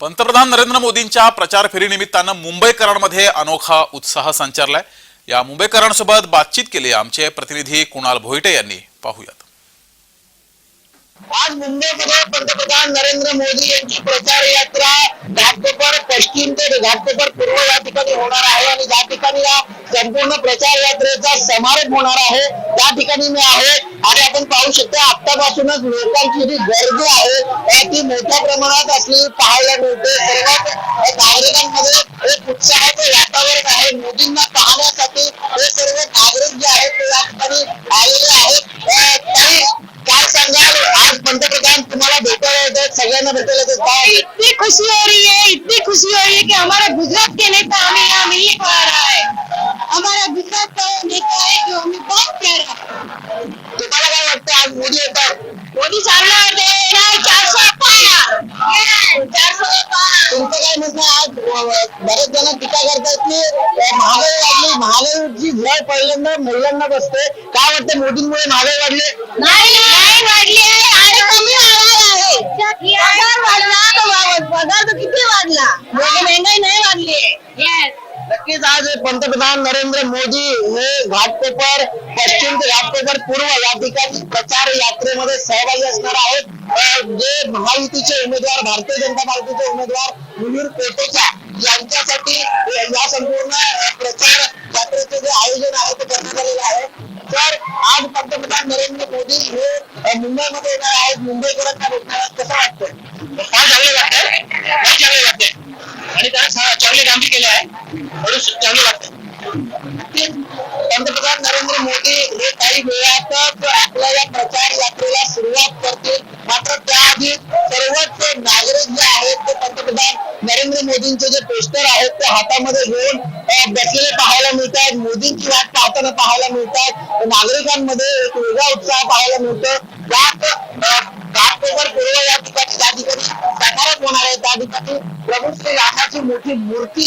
पंतप्रधान नरेंद्र मोदींच्या प्रचार फेरीनिमित्तानं मुंबईकरांमध्ये अनोखा उत्साह संचारलाय. या मुंबईकरांसोबत बातचीत केली आमचे प्रतिनिधी कुणाल भोईटे यांनी. पाहूयात. आज मुंबईमध्ये पंतप्रधान नरेंद्र मोदी यांची प्रचार यात्रा घाटकोपर पश्चिम ते घाटकोपर पूर्व या ठिकाणी होणार आहे आणि ज्या ठिकाणी या संपूर्ण प्रचार यात्रेचा समारोप होणार आहे त्या ठिकाणी मी आहे. आपण पाहू गर्दी अ, ती मोठ्या प्रमाणात असलेली पाहायला एक उत्साहाचं वातावरण आहे. मोदींना पाहण्यासाठी हे सर्व नागरिक जे आहेत आज पंतप्रधान तुम्हाला भेटायला इतनी खुशी हो रही है इतनी खुशी हो रही है कि हमारा गुजरात के नेता हमें यहाँ मिलने को आ रहा है। हमारा गुजरात का नेता मोदी है तुमचं काय म्हणणं आहे? आज अ, बरेच जण टीका करतात की महागाई वाढली. महागाईची झळ पहिल्यांदा महिलांना बसते. काय वाटतं? मोदींमुळे महागाई वाढली? नाही नाही वाढली आहे. कमी होणार आहे. पगार वाढला. तर किती वाढला? महंगाई नाही वाढली आहे नक्कीच आज पंतप्रधान नरेंद्र मोदी हे घाटकोपर पश्चिम ते घाटकोपर पूर्व या ठिकाणी प्रचार यात्रेमध्ये सहभागी असणार आहेत. जे महायुतीचे उमेदवार भारतीय जनता पार्टीचे उमेदवार मुनीर कोटेचा यांच्यासाठी या संपूर्ण प्रचार यात्रेचे जे आयोजन आहे ते करण्यात आलेलं आहे. तर आज पंतप्रधान नरेंद्र मोदी हे मुंबईमध्ये येणार आहेत. मुंबईकरांना भेटणार आहेत कसं वाटतं फार चांगले वाटतंय. नाही चांगले वाटते आणि त्यांना चांगले कामही केले आहे. म्हणून चांगले वाटते पंतप्रधान नरेंद्र मोदी हे काही वेळातच आपल्या या प्रचार यात्रेला सुरुवात करतील. मात्र त्याआधी सर्वच नागरिक जे आहेत ते पंतप्रधान नरेंद्र मोदींचे जे पोस्टर आहेत ते हातामध्ये घेऊन बसलेले पाहायला मिळतात मोदींची वाट पाहताना पाहायला मिळतात नागरिकांमध्ये एक वेगळा उत्साह पाहायला मिळतो यात अ, घाटकोपर पूर्व या ठिकाणी ज्या ठिकाणी समारंभ होणार आहे त्या ठिकाणी प्रभू श्री रामाची मोठी मूर्ती